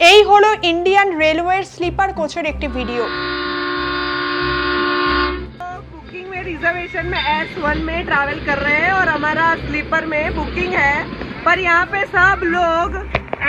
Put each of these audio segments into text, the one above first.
এই হলো ইন্ডিয়ান রেলওয়ের স্লিপার কোচের একটি ভিডিও बुकिंग में रिजर्वेशन में एस वन में ट्रैवल कर रहे हैं और हमारा स्लीपर में बुकिंग है पर यहाँ पे सब लोग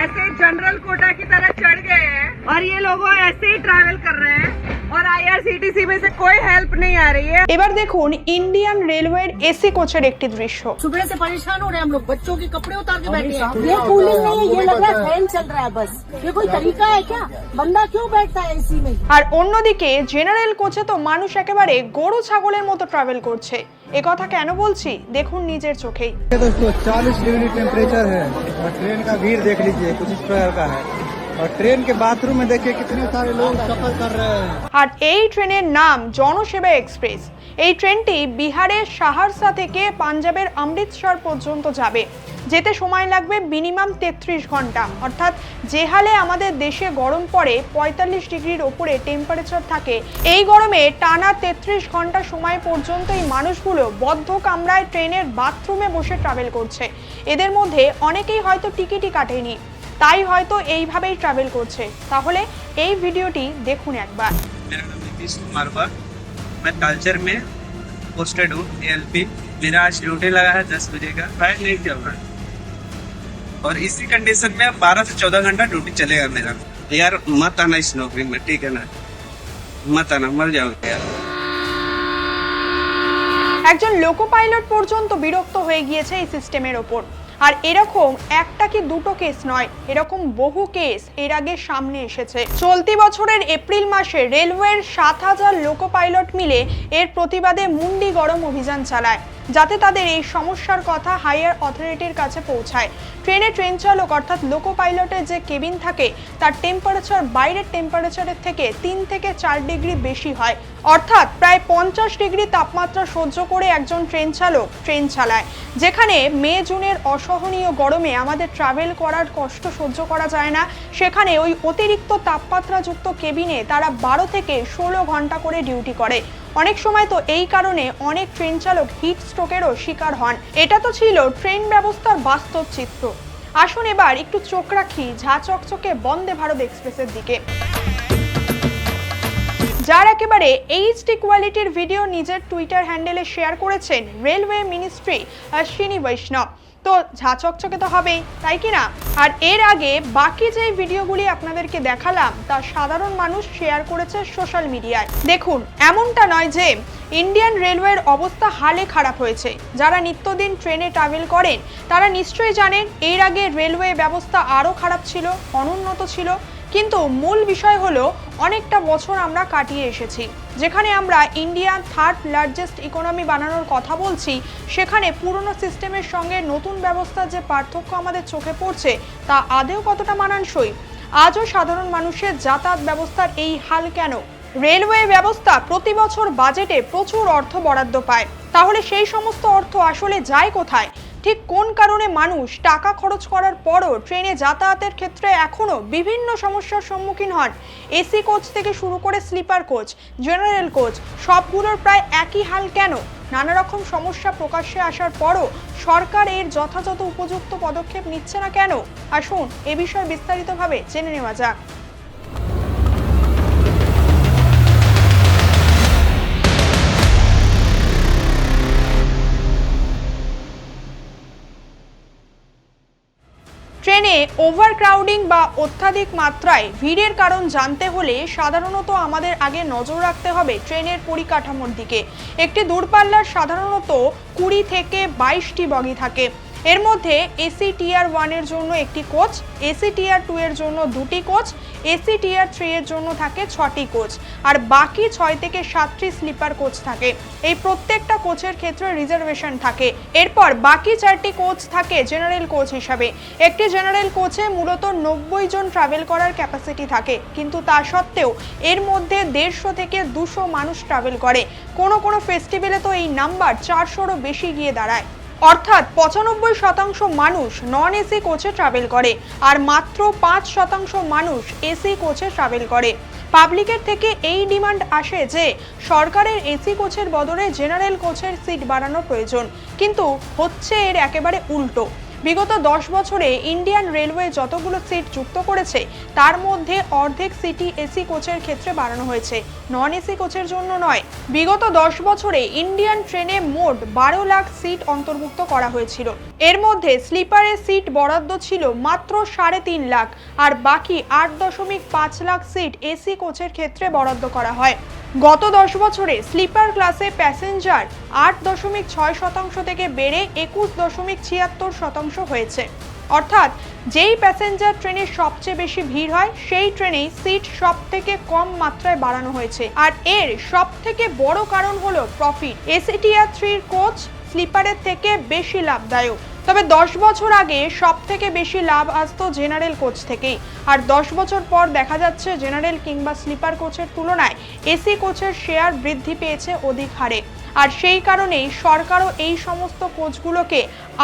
ऐसे जनरल कोटा की तरह चढ़ गए हैं और ये लोग ऐसे ही ट्रैवल कर रहे हैं और आईआरसीटीसी में से कोई हेल्प नहीं आ रही है এবার দেখুন ইন্ডিয়ান রেলওয়ের এসি কোচের একটি দৃশ্য सुबह से परेशान हो रहे हैं हम लोग बच्चों के कपड़े उतार के बैठे हैं ये कूलिंग नहीं है ये लग रहा है फैन चल रहा है बस ये कोई तरीका है क्या बंदा क्यों बैठता है एसी में আর অন্যদিকে জেনারেল কোচে তো মানুষ একেবারে গরু ছাগলের মতো ট্রাভেল করছে এ কথা কেন বলছি দেখুন নিজের চোখেই ये दोस्तों 40 डिग्री टेम्परेचर है और ट्रेन का भीड़ देख लीजिए कुछ इस प्रकार का है और ट्रेन के बाथरूम में देखिए कितने सारे लोग सफर कर रहे हैं আর এই ট্রেনের নাম জনসেবা এক্সপ্রেস এই ট্রেনটি বিহারের সাহারসা থেকে পাঞ্জাবের অমৃতসর পর্যন্ত যাবে। যেতে সময় লাগবে মিনিমাম তেত্রিশ ঘণ্টা। অর্থাৎ যে হালে আমাদের দেশে গরম পড়ে, পঁয়তাল্লিশ ডিগ্রির ওপরে টেম্পারেচার থাকে, এই গরমে টানা তেত্রিশ ঘণ্টা সময় পর্যন্ত এই মানুষগুলো বদ্ধ কামরায় ট্রেনের বাথরুমে বসে ট্রাভেল করছে। এদের মধ্যে অনেকেই হয়তো টিকিটই কাটেনি, তাই হয়তো এইভাবেই ট্রাভেল করছে। তাহলে এই ভিডিওটি দেখুন একবার। मैं कल्चर में पोस्टेड हूँ एएलपी मेरा आज ड्यूटी लगा है दस बजे का फ्लाइट नहीं चल रहा है और इसी कंडीशन में बारह से चौदह घंटा ड्यूटी चलेगा मेरा यार मत आना इस नौकरी में ठीक है ना मत आना मर जाओगे यार একজন লোকো পাইলট পর্যন্ত বিরক্ত হয়ে গিয়েছে এই সিস্টেমের ওপর আর এরকম একটা কি দুটো কেস নয়, এরকম বহু কেস এর আগে সামনে এসেছে। চলতি বছরের এপ্রিল মাসে রেলওয়ের সাত হাজার লোকো পাইলট মিলে এর প্রতিবাদে মুন্ডি গরম অভিযান চালায়, যাতে তাদের এই সমস্যার কথা হায়ার অথরিটির কাছে পৌঁছায়। ট্রেনে ট্রেন চালক অর্থাৎ লোকো পাইলটের যে কেবিন থাকে, তার টেম্পারেচার বাইরের টেম্পারেচারের থেকে তিন থেকে চার ডিগ্রি বেশি হয়। অর্থাৎ প্রায় পঞ্চাশ ডিগ্রি তাপমাত্রা সহ্য করে একজন ট্রেন চালক ট্রেন চালায়। যেখানে মে, জুনের অসহনীয় গরমে আমাদের ট্রাভেল করার কষ্ট সহ্য করা যায় না। সেখানে ওই অতিরিক্ত তাপমাত্রাযুক্ত কেবিনে তারা বারো থেকে ষোলো ঘণ্টা করে ডিউটি করে। অনেক সময় তো এই কারণে অনেক ট্রেন চালক হিট স্ট্রোকেরও শিকার হন। এটা তো ছিল ট্রেন ব্যবস্থার বাস্তব চিত্র। আসুন এবার একটু চোখ রাখি ঝা চকচকে বন্দে ভারত এক্সপ্রেসের দিকে। যার একেবারে এইচডি কোয়ালিটির ভিডিও নিজের টুইটার হ্যান্ডেলে শেয়ার করেছেন রেলওয়ে মিনিস্ট্রি অশ্বিনী বৈষ্ণব। তো ঝাঁচকচকে তো হবেই, তাই কি না? আর এর আগে বাকি যে ভিডিওগুলি আপনাদেরকে দেখালাম, তা সাধারণ মানুষ শেয়ার করেছে সোশ্যাল মিডিয়ায় দেখুন, এমনটা নয় যে ইন্ডিয়ান রেলওয়ের অবস্থা হালে খারাপ হয়েছে। যারা নিত্যদিন ট্রেনে ট্রাভেল করেন, তারা নিশ্চয়ই জানেন এর আগে রেলওয়ে ব্যবস্থা আরও খারাপ ছিল, অনুন্নত ছিল। কিন্তু মূল বিষয় হলো অনেকটা বছর আমরা কাটিয়ে এসেছি। যেখানে আমরা ইন্ডিয়া থার্ড লার্জেস্ট ইকোনমি বানানোর কথা বলছি, সেখানে পুরনো সিস্টেমের সঙ্গে নতুন ব্যবস্থার যে পার্থক্য আমাদের চোখে পড়ছে, তা আদেও কতটা মানানসই? আজও সাধারণ মানুষের যাতায়াত ব্যবস্থার এই হাল কেন? রেলওয়ে ব্যবস্থা প্রতি বছর বাজেটে প্রচুর অর্থ বরাদ্দ পায়। তাহলে সেই সমস্ত অর্থ আসলে যায় কোথায়? ঠিক কোন কারণে মানুষ টাকা খরচ করার পরও ট্রেনে যাতায়াতের ক্ষেত্রে এখনও বিভিন্ন সমস্যার সম্মুখীন হন? এসি কোচ থেকে শুরু করে স্লিপার কোচ, জেনারেল কোচ, সবগুলোর প্রায় একই হাল কেন? নানা রকম সমস্যা প্রকাশ্যে আসার পরও সরকার এর যথাযথ উপযুক্ত পদক্ষেপ নিচ্ছে না কেন? আসুন এ বিষয়ে বিস্তারিতভাবে জেনে নেওয়া যাক। ট্রেনে ওভারক্রাউডিং বা অত্যাধিক মাত্রায় ভিড়ের কারণ জানতে হলে সাধারণত আমাদের আগে নজর রাখতে হবে ট্রেনের পরিকাঠামোর দিকে। একটি দূরপাল্লার সাধারণত কুড়ি থেকে বাইশটি বগি থাকে। এর মধ্যে এসি টিয়ার ওয়ানের জন্য একটি কোচ এসি টিয়ার টু এর জন্য দুটি কোচ এসি টিয়ার থ্রি এর জন্য থাকে ছটি কোচ। আর বাকি ছয় থেকে সাতটি স্লিপার কোচ থাকে। এই প্রত্যেকটা কোচের ক্ষেত্রে রিজার্ভেশন থাকে। এরপর বাকি চারটি কোচ থাকে জেনারেল কোচ হিসাবে। একটি জেনারেল কোচে মূলত নব্বই জন ট্রাভেল করার ক্যাপাসিটি থাকে। কিন্তু তা সত্ত্বেও এর মধ্যে দেড়শো থেকে দুশো মানুষ ট্রাভেল করে। কোনো কোনো ফেস্টিভ্যালে তো এই নাম্বার চারশোরও বেশি গিয়ে দাঁড়ায়। অর্থাৎ পঁচানব্বই শতাংশ মানুষ নন এসি কোচে ট্রাভেল করে আর মাত্র পাঁচ শতাংশ মানুষ এসি কোচে ট্রাভেল করে। পাবলিকের থেকে এই ডিমান্ড আসে যে সরকারের এসি কোচের বদলে জেনারেল কোচের সিট বাড়ানো প্রয়োজন। কিন্তু হচ্ছে এর একেবারে উল্টো। বিগত দশ বছরে ইন্ডিয়ান রেলওয়ে যতগুলো সিট যুক্ত করেছে, তার মধ্যে অর্ধেক সিটি এসি কোচের ক্ষেত্রে বাড়ানো হয়েছে। নন এসি কোচের জন্য নয়, বিগত দশ বছরে ইন্ডিয়ান ট্রেনে মোট বারো লাখ সিট অন্তর্ভুক্ত করা হয়েছিল। এর মধ্যে স্লিপারের সিট বরাদ্দ ছিল মাত্র সাড়ে তিন লাখ, আর বাকি আট দশমিক পাঁচ লাখ সিট এসি কোচের ক্ষেত্রে বরাদ্দ করা হয়। গত দশ বছরে স্লিপার ক্লাসে প্যাসেঞ্জার আট দশমিক ছয় শতাংশ থেকে বেড়ে একুশ দশমিক ছিয়াত্তর শতাংশ হয়েছে। অর্থাৎ যেই প্যাসেঞ্জার ট্রেনে সবচেয়ে বেশি ভিড় হয়, সেই ট্রেনেই সিট সব থেকে কম মাত্রায় বাড়ানো হয়েছে। আর এর সব থেকে বড় কারণ হলো প্রফিট এসিটিআর থ্রির কোচ স্লিপারের থেকে বেশি লাভদায়ক। তবে দশ বছর আগে সব থেকে বেশি লাভ আসত জেনারেল কোচ থেকেই। আর দশ বছর পর দেখা যাচ্ছে জেনারেল কিংবা স্লিপার কোচের তুলনায় এসি কোচের শেয়ার বৃদ্ধি পেয়েছে অধিক হারে। আর সেই কারণেই সরকারও এই সমস্ত কোচগুলোকে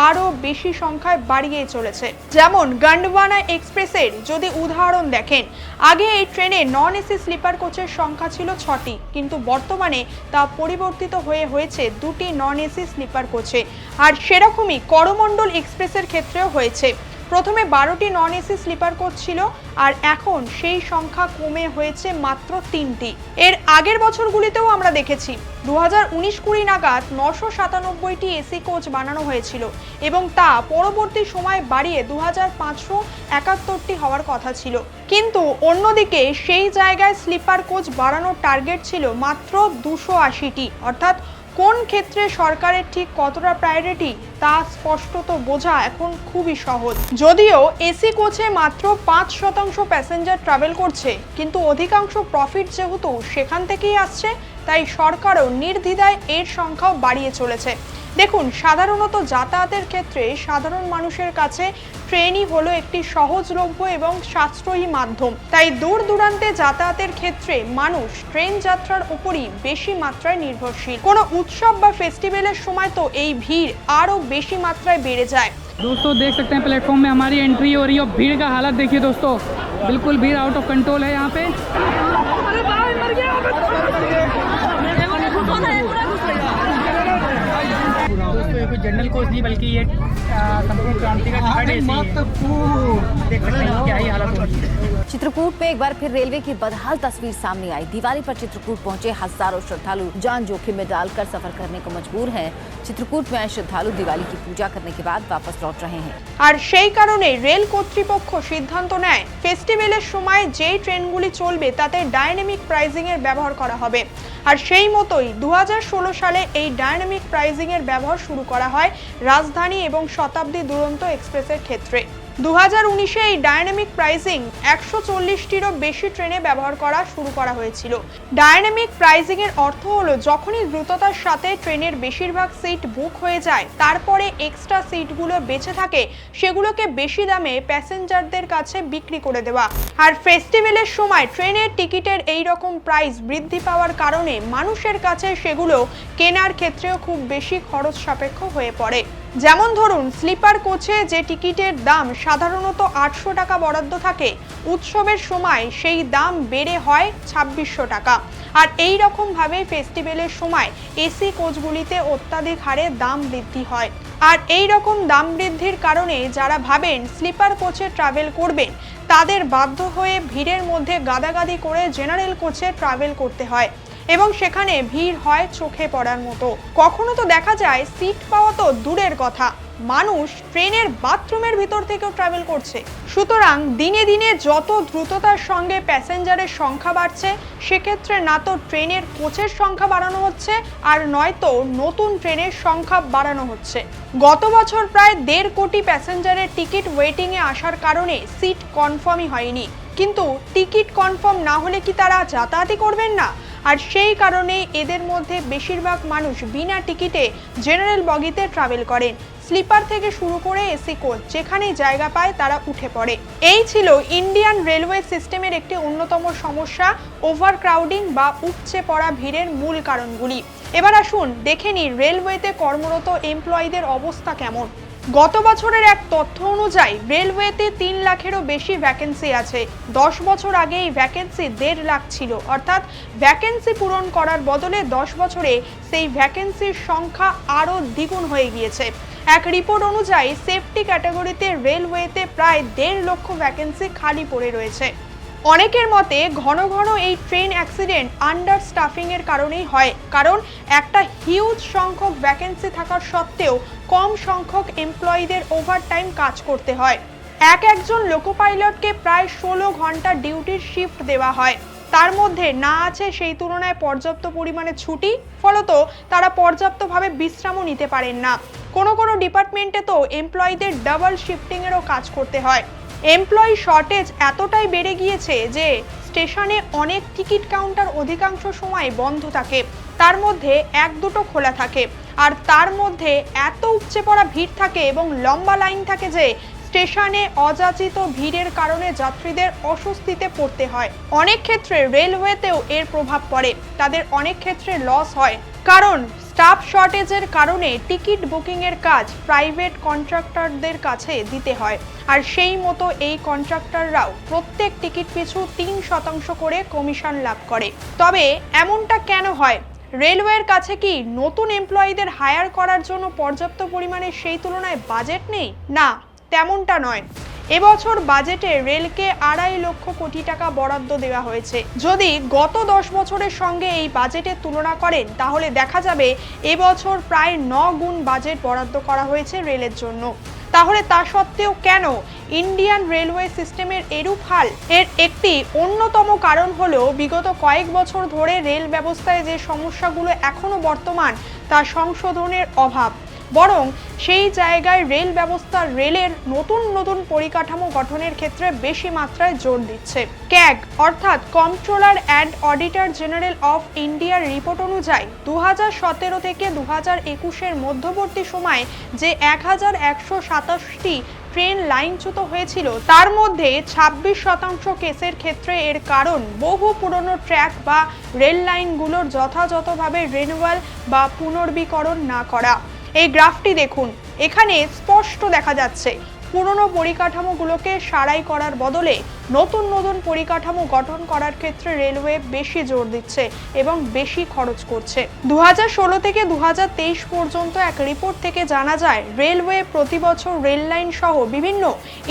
আরও বেশি সংখ্যায় বাড়িয়ে চলেছে। যেমন গন্ডওয়ানা এক্সপ্রেসের যদি উদাহরণ দেখেন, আগে এই ট্রেনে নন এসি স্লিপার কোচের সংখ্যা ছিল ছটি, কিন্তু বর্তমানে তা পরিবর্তিত হয়ে হয়েছে দুটি নন এসি স্লিপার কোচে। আর সেরকমই করমণ্ডল এক্সপ্রেসের ক্ষেত্রেও হয়েছে। প্রথমে বারোটি নন এসি স্লিপার কোচ ছিল, আর এখন সেই সংখ্যা কমে হয়েছে মাত্র তিনটি। এর আগের বছরগুলিতেও আমরা দেখেছি দু হাজার উনিশ কুড়ি নাগাদ নশো সাতানব্বইটি এসি কোচ বানানো হয়েছিল এবং তা পরবর্তী সময় বাড়িয়ে দু হাজার পাঁচশো একাত্তরটি হওয়ার কথা ছিল। কিন্তু অন্যদিকে সেই জায়গায় স্লিপার কোচ বাড়ানোর টার্গেট ছিল মাত্র দুশো আশিটি, অর্থাৎ কোন ক্ষেত্রে সরকারের ঠিক কতটা প্রায়োরিটি তা স্পষ্টত বোঝা এখন খুবই সহজ। যদিও এসি কোচে মাত্র পাঁচ শতাংশ প্যাসেঞ্জার ট্রাভেল করছে, কিন্তু অধিকাংশ প্রফিট যেহেতু সেখান থেকেই আসছে, তাই সরকারও নির্দ্বিধায় এর সংখ্যাও বাড়িয়ে চলেছে। দেখুন সাধারণত যাতায়াতের ক্ষেত্রে সাধারণ মানুষের কাছে ট্রেনই হলো একটি সহজলভ্য এবং সাশ্রয়ী মাধ্যম তাই দূর দূরান্তে যাতায়াতের ক্ষেত্রে মানুষ ট্রেন যাত্রার উপরই বেশি মাত্রায় নির্ভরশীল কোনো উৎসব বা ফেস্টিভ্যালের সময় তো এই ভিড় আরও বেশি মাত্রায় বেড়ে যায় दोस्तों देख सकते हैं प्लेटफॉर्म में हमारी एंट्री हो रही है और भीड़ का हालत देखिए दोस्तों बिल्कुल भीड़ आउट ऑफ कंट्रोल है यहाँ पे जनरल कोच नहीं बल्कि ये आ, संपूर्ण क्रांति का थर्ड एसी है देख सकते हैं क्या ही हालत हो रही है चित्रकूट में एक बार फिर रेलवे की बदहाल तस्वीर सामने आई दिवाली पर चित्रकूट पहुंचे हजारों श्रद्धालु जान जोखिम में डालकर सफर करने को मजबूर हैं चित्रकूट में आए श्रद्धालु दिवाली की पूजा करने के बाद वापस लौट रहे हैं আর সেই কারণে রেল কর্তৃপক্ষ সিদ্ধান্ত নেয় ফেস্টিভ্যালের সময় যেই ট্রেনগুলি চলবে তাতে ডাইনামিক প্রাইজিং এর ব্যবহার করা হবে আর সেই মতোই দু সালে এই ডাইনামিক প্রাইজিং এর ব্যবহার শুরু করা হয় রাজধানী এবং শতাব্দী দুরন্ত এক্সপ্রেসের ক্ষেত্রে। দু হাজার উনিশে এই ডায়নামিক প্রাইসিং একশো চল্লিশটিরও বেশি ট্রেনে ব্যবহার করা শুরু করা হয়েছিল। ডায়নামিক প্রাইসিং এর অর্থ হলো যখনই দ্রুততার সাথে ট্রেনের বেশিরভাগ সিট বুক হয়ে যায়, তারপরে এক্সট্রা সিটগুলো বেঁচে থাকে, সেগুলোকে বেশি দামে প্যাসেঞ্জারদের কাছে বিক্রি করে দেওয়া। আর ফেস্টিভ্যালের সময় ট্রেনের টিকিটের এই রকম প্রাইস বৃদ্ধি পাওয়ার কারণে মানুষের কাছে সেগুলো কেনার ক্ষেত্রেও খুব বেশি খরচ সাপেক্ষ হয়ে পড়ে। যেমন ধরুন, স্লিপার কোচে যে টিকিটের দাম সাধারণত আটশো টাকা বরাদ্দ থাকে, উৎসবের সময় সেই দাম বেড়ে হয় ছাব্বিশশো টাকা। আর এই রকমভাবে ফেস্টিভ্যালের সময় এসি কোচগুলিতে অত্যাধিক হারে দাম বৃদ্ধি হয়। আর এই রকম দাম বৃদ্ধির কারণে যারা ভাবেন স্লিপার কোচে ট্রাভেল করবেন, তাদের বাধ্য হয়ে ভিড়ের মধ্যে গাদাগাদি করে জেনারেল কোচে ট্রাভেল করতে হয়। এবং সেখানে ভিড় হয় চোখে পড়ার মতো। কখনো তো দেখা যায় সিট পাওয়া তো দূরের কথা। মানুষ ট্রেনের বাথরুমের ভিতর থেকেও ট্রাভেল করছে। সুতরাং দিনে দিনে যত দ্রুততার সঙ্গে প্যাসেঞ্জারের সংখ্যা বাড়ছে, সেক্ষেত্রে না তো ট্রেনের কোচের সংখ্যা বাড়ানো হচ্ছে, আর নয়তো নতুন ট্রেনের সংখ্যা বাড়ানো হচ্ছে। গত বছর প্রায় দেড় কোটি প্যাসেঞ্জারের টিকিট ওয়েটিংয়ে আসার কারণে সিট কনফার্মই হয়নি। কিন্তু টিকিট কনফার্ম না হলে কি তারা যাতায়াতই করবেন না? আর সেই কারণে এদের মধ্যে বেশিরভাগ মানুষ বিনা টিকিটে জেনারেল বগিতে ট্রাভেল করেন। স্লিপার থেকে শুরু করে এসি কোচ, যেখানেই জায়গা পায় তারা উঠে পড়ে। এই ছিল ইন্ডিয়ান রেলওয়ে সিস্টেমের একটি অন্যতম সমস্যা ওভার ক্রাউডিং বা উপচে পড়া ভিড়ের মূল কারণগুলি। এবার আসুন, দেখে নিই রেলওয়েতে কর্মরত এমপ্লয়ীদের অবস্থা কেমন। গত বছরের এক তথ্য অনুযায়ী রেলওয়েতে তিন লাখেরও বেশি ভ্যাকেন্সি আছে। দশ বছর আগে এই ভ্যাকেন্সি দেড় লাখ ছিল। অর্থাৎ ভ্যাকেন্সি পূরণ করার বদলে দশ বছরে সেই ভ্যাকেন্সির সংখ্যা আরও দ্বিগুণ হয়ে গিয়েছে। এক রিপোর্ট অনুযায়ী সেফটি ক্যাটাগরিতে রেলওয়েতে প্রায় দেড় লক্ষ ভ্যাকেন্সি খালি পড়ে রয়েছে। অনেকের মতে ঘন ঘন এই ট্রেন অ্যাক্সিডেন্ট আন্ডার স্টাফিং এর কারণেই হয়। কারণ একটা হিউজ সংখ্যক ভ্যাকেন্সি থাকার সত্ত্বেও কম সংখ্যক এমপ্লয়ীদের ওভারটাইম কাজ করতে হয়। এক একজন লোকো পাইলটকে প্রায় ষোলো ঘণ্টা ডিউটির শিফট দেওয়া হয়। তার মধ্যে না আছে সেই তুলনায় পর্যাপ্ত পরিমাণে ছুটি, ফলত তারা পর্যাপ্তভাবে বিশ্রামও নিতে পারেন না। কোনো কোনো ডিপার্টমেন্টে তো এমপ্লয়ীদের ডাবল শিফটিংয়েরও কাজ করতে হয়। এমপ্লয়ি শর্টেজ এতটাই বেড়ে গিয়েছে যে স্টেশনে অনেক টিকিট কাউন্টার অধিকাংশ সময় বন্ধ থাকে। তার মধ্যে এক দুটো খোলা থাকে। আর তার মধ্যে এত উপচে পড়া ভিড় থাকে এবং লম্বা লাইন থাকে যে স্টেশনে অযাচিত ভিড়ের কারণে যাত্রীদের অস্বস্তিতে পড়তে হয়। অনেক ক্ষেত্রে রেলওয়েতেও এর প্রভাব পড়ে। তাদের অনেক ক্ষেত্রে লস হয়। কারণ স্টাফ শর্টেজের কারণে টিকিট বুকিংয়ের কাজ প্রাইভেট কন্ট্রাক্টরদের কাছে দিতে হয়। আর সেই মতো এই কন্ট্রাক্টররাও প্রত্যেক টিকিট পিছু তিন শতাংশ করে কমিশন লাভ করে। তবে এমনটা কেন হয়? রেলওয়ের কাছে কি নতুন এমপ্লয়ীদের হায়ার করার জন্য পর্যাপ্ত পরিমাণে সেই তুলনায় বাজেট নেই? না, তেমনটা নয়। এবছর বাজেটে রেলকে আড়াই লক্ষ কোটি টাকা বরাদ্দ দেওয়া হয়েছে। যদি গত দশ বছরের সঙ্গে এই বাজেটের তুলনা করেন, তাহলে দেখা যাবে এবছর প্রায় ন গুণ বাজেট বরাদ্দ করা হয়েছে রেলের জন্য। তাহলে তা সত্ত্বেও কেন ইন্ডিয়ান রেলওয়ে সিস্টেমের এরূপ হাল? এর একটি অন্যতম কারণ হলো বিগত কয়েক বছর ধরে রেল ব্যবস্থায় যে সমস্যাগুলো এখনও বর্তমান, তা সংশোধনের অভাব। বরং সেই জায়গায় রেল ব্যবস্থা, রেলের নতুন নতুন পরিকাঠামো গঠনের ক্ষেত্রে বেশি মাত্রায় জোর দিচ্ছে। ক্যাগ, অর্থাৎ controller and auditor general of ইন্ডিয়ার রিপোর্ট অনুযায়ী দু সতেরো থেকে দু হাজার একুশের মধ্যবর্তী সময়ে যে এক হাজার একশো সাতাশটি ট্রেন লাইনচ্যুত হয়েছিল, তার মধ্যে ছাব্বিশ শতাংশ কেসের ক্ষেত্রে এর কারণ বহু পুরনো ট্র্যাক বা রেল লাইনগুলোর যথাযথভাবে রিনুয়াল বা পুনর্বীকরণ না করা। এই গ্রাফটি দেখুন। এখানে স্পষ্ট দেখা যাচ্ছে। পুরনো পরিকাঠামোগুলোকে সারাই করার বদলে নতুন নতুন পরিকাঠামো গঠন করার ক্ষেত্রে রেলওয়ে বেশি জোর দিচ্ছে এবং বেশি খরচ করছে। দু থেকে দু হাজার তেইশ পর্যন্ত এক রিপোর্ট থেকে জানা যায়, রেলওয়ে প্রতি বছর রেল লাইন সহ বিভিন্ন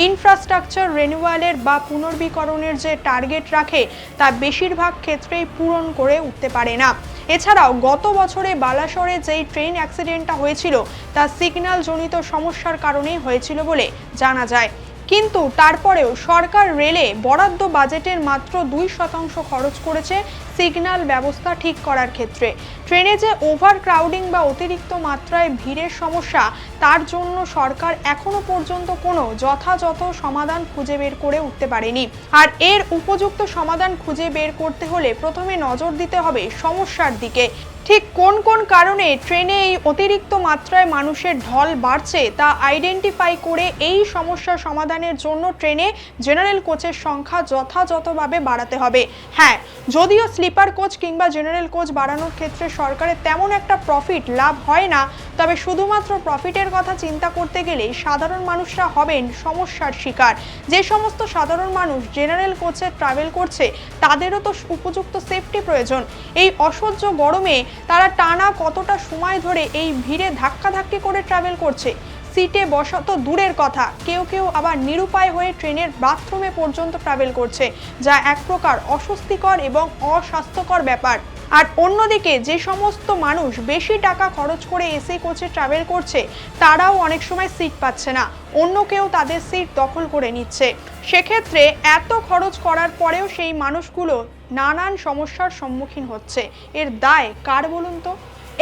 ইনফ্রাস্ট্রাকচার রেনুয়ালের বা পুনর্বীকরণের যে টার্গেট রাখে, তা বেশিরভাগ ক্ষেত্রেই পূরণ করে উঠতে পারে না। এছাড়াও গত বছরে বালাসরে যেই ট্রেন অ্যাক্সিডেন্টটা হয়েছিল, তা সিগন্যাল জনিত সমস্যার কারণেই হয়েছিল বলে জানা যায়। কিন্তু তারপরেও সরকার রেলে বরাদ্দ বাজেটের মাত্র দুই শতাংশ খরচ করেছে সিগন্যাল ব্যবস্থা ঠিক করার ক্ষেত্রে। ট্রেনে যে ওভার ক্রাউডিং বা অতিরিক্ত মাত্রায় ভিড়ের সমস্যা, তার জন্য সরকার এখনও পর্যন্ত কোনো যথাযথ সমাধান খুঁজে বের করে উঠতে পারেনি। আর এর উপযুক্ত সমাধান খুঁজে বের করতে হলে প্রথমে নজর দিতে হবে সমস্যার দিকে। ঠিক কোন কোন কারণে ট্রেনে এই অতিরিক্ত মাত্রায় মানুষের ঢল বাড়ছে তা আইডেন্টিফাই করে এই সমস্যা সমাধানের জন্য ট্রেনে জেনারেল কোচের সংখ্যা যথাযথভাবে বাড়াতে হবে। হ্যাঁ যদিও স্লিপার কোচ কিংবা জেনারেল কোচ বাড়ানোর ক্ষেত্রে সরকারের তেমন একটা প্রফিট লাভ হয় না, তবে শুধুমাত্র প্রফিটের কথা চিন্তা করতে গেলে সাধারণ মানুষরা হবেন সমস্যার শিকার। যে সমস্ত সাধারণ মানুষ জেনারেল কোচে ট্রাভেল করছে, তাদেরও তো উপযুক্ত সেফটি প্রয়োজন। এই অসহ্য গরমে তারা টানা কতটা সময় ধরে এই ভিড়ে ধাক্কাধাক্কি করে ট্রাভেল করছে? সিটে বসা তো দূরের কথা। কেউ কেউ আবার নিরুপায় হয়ে ট্রেনের বাথরুমে পর্যন্ত ট্রাভেল করছে, যা এক প্রকার অস্বস্তিকর এবং অস্বাস্থ্যকর ব্যাপার। আর অন্যদিকে যে সমস্ত মানুষ বেশি টাকা খরচ করে এসি কোচে ট্রাভেল করছে, তারাও অনেক সময় সিট পাচ্ছে না। অন্য কেউ তাদের সিট দখল করে নিচ্ছে। সেক্ষেত্রে এত খরচ করার পরেও সেই মানুষগুলো নানান সমস্যার সম্মুখীন হচ্ছে। এর দায় কার বলুন তো?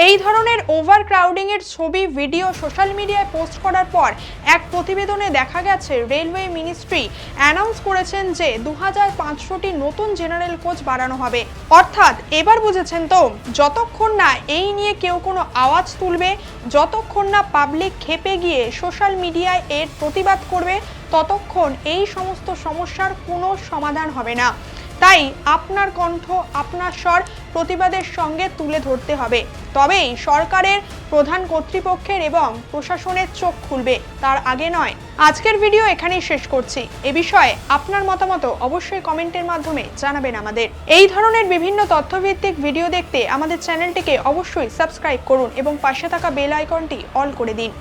এই ধরনের ওভার ক্রাউডিং এর ছবি ভিডিও সোশ্যাল মিডিয়ায় পোস্ট করার পর এক প্রতিবেদনে দেখা গেছে রেলওয়ে মিনিস্ট্রি অ্যানাউন্স করেছেন যে দু পাঁচশোটি নতুন জেনারেল কোচ বাড়ানো হবে। অর্থাৎ এবার বুঝেছেন তো, যতক্ষণ না এই নিয়ে কেউ কোনো আওয়াজ তুলবে, যতক্ষণ না পাবলিক খেপে গিয়ে সোশ্যাল মিডিয়ায় এর প্রতিবাদ করবে, ততক্ষণ এই সমস্ত সমস্যার কোনো সমাধান হবে না। তাই আপনার কণ্ঠ, আপনার স্বর প্রতিবাদের সঙ্গে তুলে ধরতে হবে। তবেই সরকারের প্রধান কর্তৃপক্ষের এবং প্রশাসনের চোখ খুলবে, তার আগে নয়। আজকের ভিডিও এখানেই শেষ করছি। এ বিষয়ে আপনার মতামত অবশ্যই কমেন্টের মাধ্যমে জানাবেন আমাদের। এই ধরনের বিভিন্ন তথ্যভিত্তিক ভিডিও দেখতে আমাদের চ্যানেলটিকে অবশ্যই সাবস্ক্রাইব করুন এবং পাশে থাকা বেল আইকনটি অল করে দিন।